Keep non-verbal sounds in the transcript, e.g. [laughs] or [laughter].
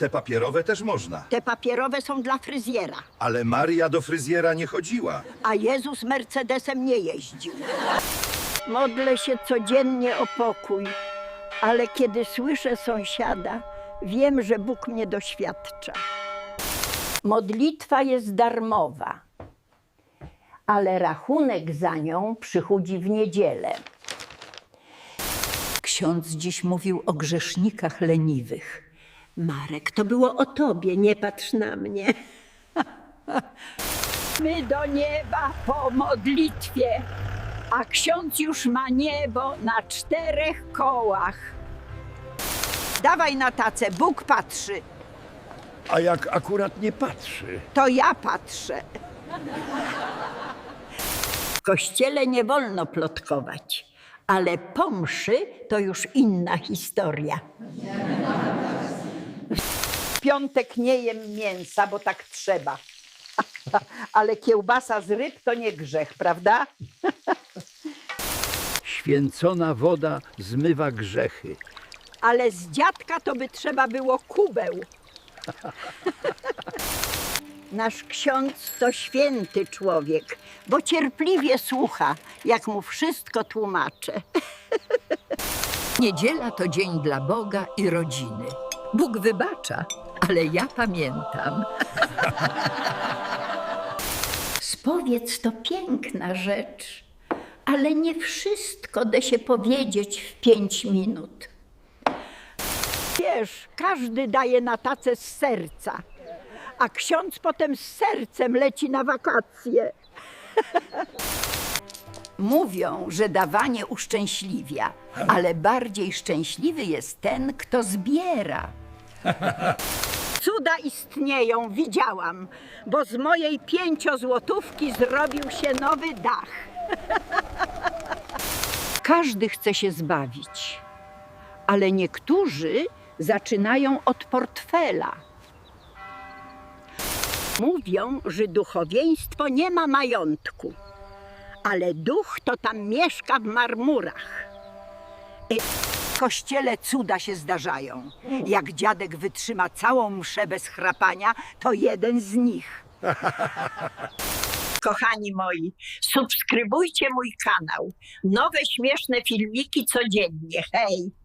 Te papierowe też można. Te papierowe są dla fryzjera, Ale Maria do fryzjera nie chodziła. a Jezus Mercedesem nie jeździł. Modlę się codziennie o pokój, ale kiedy słyszę sąsiada, wiem, że Bóg mnie doświadcza. Modlitwa jest darmowa, ale rachunek za nią przychodzi w niedzielę. Ksiądz dziś mówił o grzesznikach leniwych. Marek, to było o tobie, nie patrz na mnie. [laughs] My do nieba po modlitwie, a ksiądz już ma niebo na czterech kołach. Dawaj na tacę, Bóg patrzy, A jak akurat nie patrzy? to ja patrzę. W kościele nie wolno plotkować, ale po mszy to już inna historia. W piątek nie jem mięsa, bo tak trzeba. [laughs] Ale kiełbasa z ryb to nie grzech, prawda? [laughs] Święcona woda zmywa grzechy. Ale z dziadka to by trzeba było kubeł. [laughs] Nasz ksiądz to święty człowiek, bo cierpliwie słucha, jak mu wszystko tłumaczę. Niedziela to dzień dla Boga i rodziny. Bóg wybacza, ale ja pamiętam. Spowiedz to piękna rzecz, ale nie wszystko da się powiedzieć w pięć minut. Wiesz, każdy daje na tacę z serca, a ksiądz potem z sercem leci na wakacje. Mówią, że dawanie uszczęśliwia, ale bardziej szczęśliwy jest ten, kto zbiera. [laughs] Cuda istnieją, widziałam, bo z mojej pięciozłotówki zrobił się nowy dach. [laughs] Każdy chce się zbawić, ale niektórzy zaczynają od portfela. Mówią, że duchowieństwo nie ma majątku, ale duch to tam mieszka w marmurach. W kościele cuda się zdarzają. Jak dziadek wytrzyma całą mszę bez chrapania, to jeden z nich. [laughs] Kochani moi, subskrybujcie mój kanał. Nowe śmieszne filmiki codziennie. Hej!